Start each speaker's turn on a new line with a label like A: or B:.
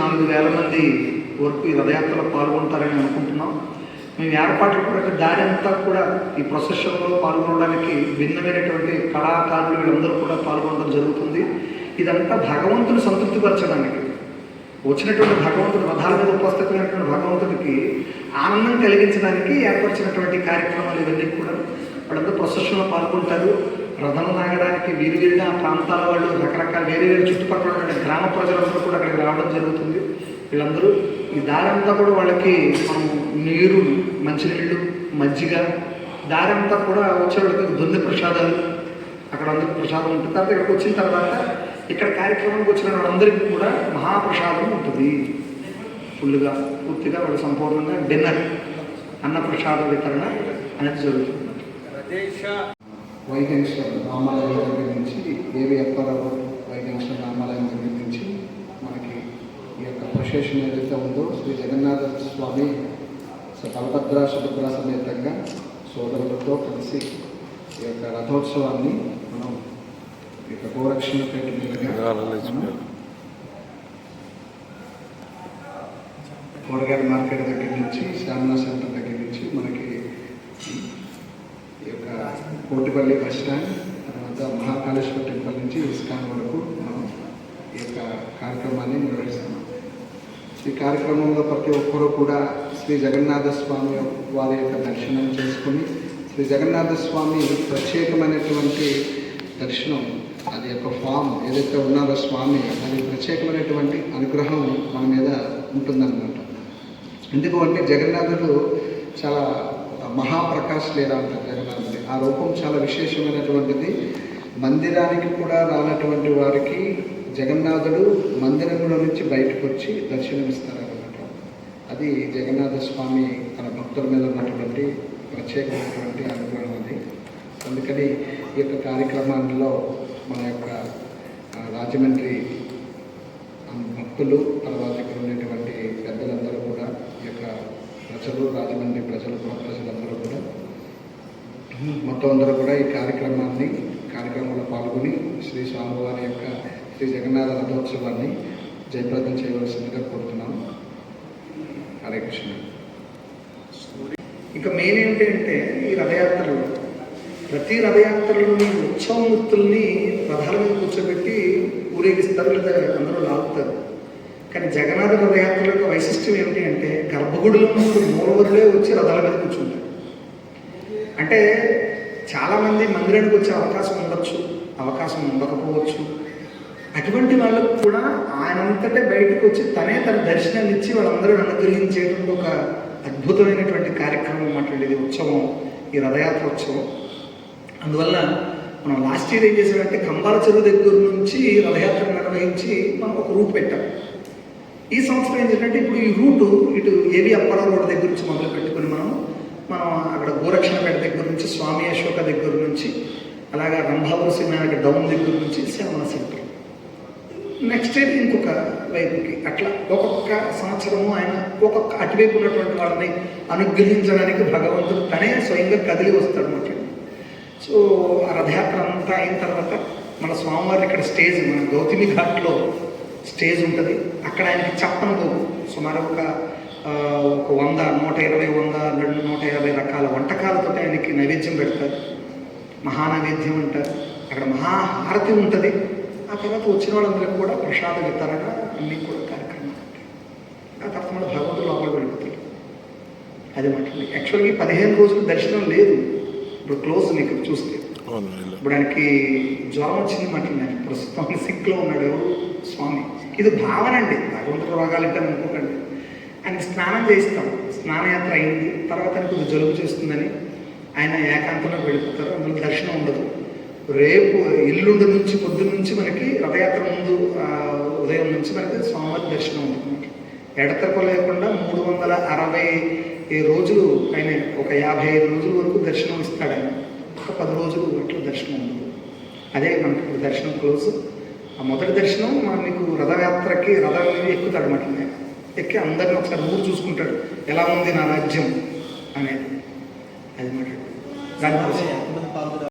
A: నాలుగు వేల మంది వరకు ఈ రథయాత్రలో పాల్గొంటారని అనుకుంటున్నాం. మేము ఏర్పాట్ల కొరకు దారి అంతా కూడా ఈ ప్రొసెషన్లో పాల్గొనడానికి భిన్నమైనటువంటి కళాకారులు వీళ్ళందరూ కూడా పాల్గొనడం జరుగుతుంది. ఇదంతా భగవంతుని సంతృప్తిపరచడానికి వచ్చినటువంటి భగవంతుడు రథాల మీద ఉపస్థితమైనటువంటి భగవంతుడికి ఆనందం కలిగించడానికి ఏర్పరిచినటువంటి కార్యక్రమాలు ఇవన్నీ కూడా వాళ్ళందరూ ప్రొసెషన్లో పాల్గొంటారు. రథం లాగడానికి వీరి వీరిగా ఆ ప్రాంతాల వాళ్ళు రకరకాల వేరే వేరే చుట్టుపక్కల ఉన్న గ్రామ ప్రజలందరూ కూడా అక్కడికి రావడం జరుగుతుంది. వీళ్ళందరూ ఈ దారంతా కూడా వాళ్ళకి మనం నీరు మంచినీళ్ళు మజ్జిగ దారంతా కూడా వచ్చే వాళ్ళకి దొంది ప్రసాదాలు అక్కడ అందరికి ప్రసాదం ఉంటుంది. తర్వాత ఇక్కడికి వచ్చిన తర్వాత ఇక్కడ కార్యక్రమానికి వచ్చిన వాళ్ళందరికీ కూడా మహాప్రసాదం ఉంటుంది. ఫుల్గా పూర్తిగా వాళ్ళు సంపూర్ణంగా డిన్నర్ అన్న ప్రసాద వితరణ అనేది జరుగుతుంది. వైద్యంశ్వర రామాలయం దగ్గర నుంచి ఏవి అప్పారావు వైద్యంశ్వర రామాలయం దగ్గర నుంచి మనకి ఈ యొక్క ప్రొసెషన్ ఏదైతే ఉందో శ్రీ జగన్నాథ స్వామి బలభద్ర సుభద్ర సమేతంగా సోదరులతో కలిసి ఈ యొక్క రథోత్సవాన్ని మనం ఈ యొక్క గోరక్షణ కూరగాయల మార్కెట్ దగ్గర నుంచి శ్యామలా సెంటర్ దగ్గర నుంచి మనకి కోటిపల్లి బస్ స్టాండ్ తర్వాత మహాకాళేశ్వర టెంపుల్ నుంచి ఇస్కాన్ వరకు మనం ఈ యొక్క కార్యక్రమాన్ని నిర్వహిస్తున్నాం. ఈ కార్యక్రమంలో ప్రతి ఒక్కరూ కూడా శ్రీ జగన్నాథ స్వామి వారి యొక్క దర్శనం చేసుకుని శ్రీ జగన్నాథ స్వామి ప్రత్యేకమైనటువంటి దర్శనం అది యొక్క ఫామ్ ఏదైతే ఉన్నారో స్వామి అది ప్రత్యేకమైనటువంటి అనుగ్రహం మన మీద ఉంటుందన్నమాట. ఎందుకు అంటే జగన్నాథుడు చాలా మహాప్రకాశ్ లేదా అంటారు ఆ రూపం చాలా విశేషమైనటువంటిది. మందిరానికి కూడా రానటువంటి వారికి జగన్నాథుడు మందిరంలో నుంచి బయటకు వచ్చి దర్శనమిస్తారన్నమాట. అది జగన్నాథ స్వామి తన భక్తుల మీద ఉన్నటువంటి ప్రత్యేకమైనటువంటి అనుగ్రహం అది. అందుకని ఈ యొక్క కార్యక్రమాల్లో మన యొక్క రాజమండ్రి భక్తులు తర్వాత ఇక్కడ ఉన్నటువంటి పెద్దలందరూ కూడా ఈ యొక్క ప్రజలు రాజమండ్రి ప్రజలు కూడా ప్రజలందరూ కూడా మొత్తం అందరూ కూడా ఈ కార్యక్రమాన్ని కార్యక్రమంలో పాల్గొని శ్రీ స్వామివారి యొక్క శ్రీ జగన్నాథ రథోత్సవాన్ని జయప్రదం చేయవలసిందిగా కోరుతున్నాం హరే కృష్ణ. ఇంకా మెయిన్ ఏంటంటే ఈ రథయాత్రలు. ప్రతి రథయాత్రలోని ఉత్సవమూర్తుల్ని రథాల మీద కూర్చోబెట్టి ఊరేగిస్తారు లేదా అందరూ లాగుతారు. కానీ జగన్నాథ రథయాత్ర యొక్క వైశిష్ట్యం ఏమిటి అంటే గర్భగుడిలో ముందు మూలవరులే వచ్చి రథాల మీద కూర్చుంటారు అంటే చాలామంది మందిరానికి వచ్చే అవకాశం ఉండొచ్చు అవకాశం ఉండకపోవచ్చు. అటువంటి వాళ్ళకు కూడా ఆయనంతటే బయటకు వచ్చి తనే తన దర్శనాన్ని ఇచ్చి వాళ్ళందరూ అనుగ్రహించేటువంటి ఒక అద్భుతమైనటువంటి కార్యక్రమం అన్నమాట ఇది ఉత్సవం ఈ రథయాత్ర ఉత్సవం. అందువల్ల మనం లాస్ట్ ఇయర్ ఏం చేసామంటే కంబాల చెరువు దగ్గర నుంచి రథయాత్ర నిర్వహించి మనం ఒక రూట్ పెట్టాం. ఈ సంవత్సరం ఏంటంటే ఇప్పుడు ఈ రూటు ఇటు ఏవి అప్పారావు రోడ్ దగ్గర నుంచి మొదలు పెట్టుకుని మనం మనం అక్కడ గోరక్షణపేట దగ్గర నుంచి స్వామి అశోక దగ్గర నుంచి అలాగా రంభావరం సినిమాకి డౌన్ దగ్గర నుంచి శ్యామల సెంటర్ నెక్స్ట్ ఇయర్ ఇంకొక వైపుకి. అట్లా ఒక్కొక్క సంవత్సరము ఆయన ఒక్కొక్క అటువైపు ఉన్నటువంటి వాళ్ళని అనుగ్రహించడానికి భగవంతుడు తనే స్వయంగా కదిలి వస్తాడు మనకి సో ఆ రథయాత్ర అంతా అయిన తర్వాత మన స్వామివారి ఇక్కడ స్టేజ్ మన గౌతమి ఘాట్లో స్టేజ్ ఉంటుంది. అక్కడ ఆయనకి చప్పన పోగు సుమారు ఒక ఒక వంద నూట ఇరవై వంద రెండు నూట యాభై రకాల వంటకాలతో ఆయనకి నైవేద్యం పెడతారు. మహానైవేద్యం అంటారు. అక్కడ మహాహారతి ఉంటుంది. ఆ తర్వాత వచ్చిన వాళ్ళందరికీ కూడా ప్రసాద వితరణ అన్నీ కూడా కార్యక్రమాలు ఉంటాయి. ఆ తర్వాత మన భగవంతుడు లోపలికి వెళ్ళిపోతారు అది మాట యాక్చువల్గా పదిహేను రోజులు దర్శనం లేదు. ఇప్పుడు క్లోజ్ మీకు చూస్తే. ఇప్పుడు ఆయనకి జ్వరం వచ్చింది మాట ప్రస్తుతం సిక్లో ఉన్నాడు ఎవరు? స్వామి. ఇది భావన అండి. భగవంతుడు రోగాలంటే అనుకోకండి ఆయన స్నానం చేయిస్తాం. స్నానయాత్ర అయింది. తర్వాత ఆయనకు కొద్దిగా జలుబు చేస్తుందని ఆయన ఏకాంతంలో వెళ్ళిపోతారు. అందులో దర్శనం ఉండదు. రేపు ఎల్లుండి నుంచి పొద్దున్న నుంచి మనకి రథయాత్ర ముందు ఉదయం నుంచి మనకి స్వామివారి దర్శనం ఉంటుంది. ఎడతెరపు లేకుండా మూడు వందల అరవై రోజులు ఆయన ఒక యాభై ఐదు రోజుల వరకు దర్శనం ఇస్తాడు ఆయన. ఒక పది రోజులు అట్లా దర్శనం ఉండదు అదే మనకి దర్శనం క్లోజ్. ఆ మొదటి దర్శనం మన మీకు రథయాత్రకి రథం ఎక్కుతాడు అనమాట ఎక్కి అందరిని ఒకసారి ఊరు చూసుకుంటాడు. ఎలా ఉంది నా రాజ్యం అనేది. అది మాట దానికోసం